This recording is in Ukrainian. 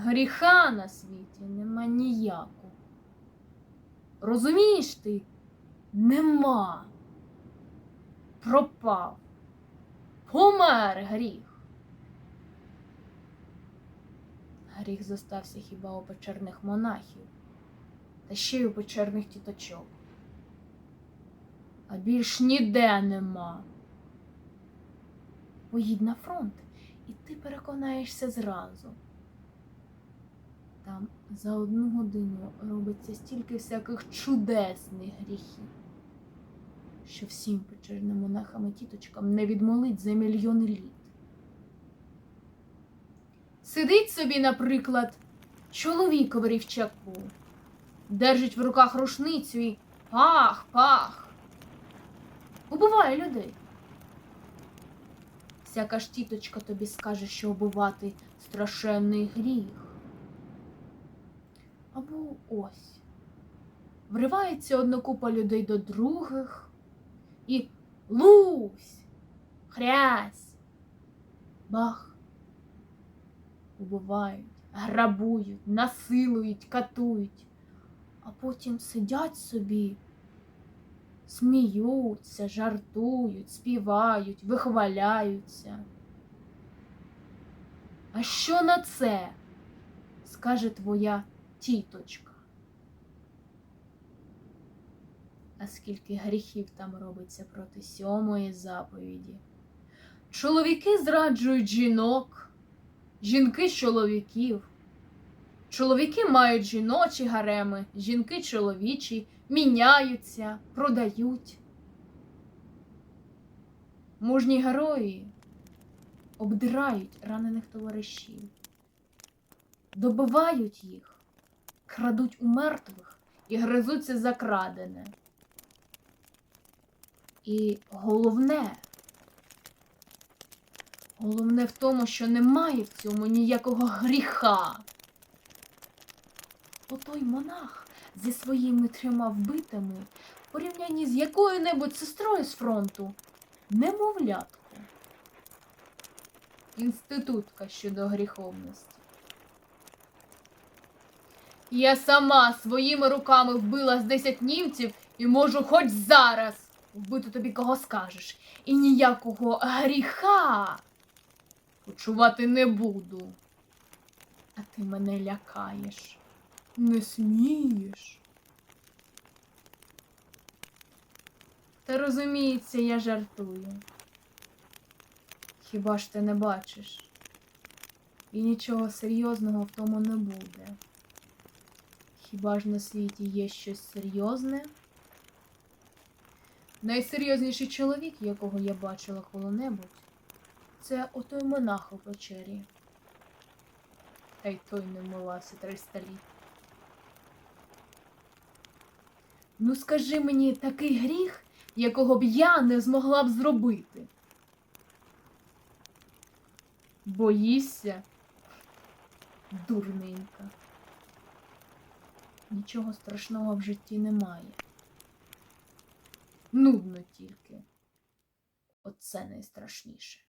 Гріха на світі нема ніякого. Розумієш ти? Нема. Пропав. Помер гріх. Гріх зостався хіба у печерних монахів, та ще й у печерних тіточок. А більш ніде нема. Поїдь на фронт, і ти переконаєшся зразу. Там за одну годину робиться стільки всяких чудесних гріхів, що всім печерним монахам і тіточкам не відмолить за мільйони літ. Сидить собі, наприклад, чоловік у рівчаку, держить в руках рушницю і пах, пах. Убиває людей. Всяка ж тіточка тобі скаже, що убивати страшенний гріх. Або ось. Вривається одна купа людей до других і лусь, хрясь, бах. Убивають, грабують, насилують, катують, а потім сидять собі, сміються, жартують, співають, вихваляються. А що на це? скаже твоя тіточка. А скільки гріхів там робиться проти сьомої заповіді. Чоловіки зраджують жінок, жінки чоловіків. Чоловіки мають жіночі гареми, жінки чоловічі, міняються, продають. Мужні герої обдирають ранених товаришів, добивають їх, крадуть у мертвих і гризуться за крадене. І головне, головне в тому, що немає в цьому ніякого гріха. Отой монах зі своїми трьома вбитими в порівнянні з якою-небудь сестрою з фронту немовлятко. Інститутка щодо гріховності. Я сама своїми руками вбила з десять німців і можу хоч зараз вбити тобі кого скажеш. І ніякого гріха почувати не буду. А ти мене лякаєш. Не смієш. Та розуміється, я жартую. Хіба ж ти не бачиш? І нічого серйозного в тому не буде. Хіба ж на світі є щось серйозне? Найсерйозніший чоловік, якого я бачила коли-небудь, це отой монах у печері. Та й той не вмивався 300 літ. Ну скажи мені такий гріх, якого б я не змогла б зробити. Боїшся? Дурненька. Нічого страшного в житті немає. Нудно тільки. Оце найстрашніше.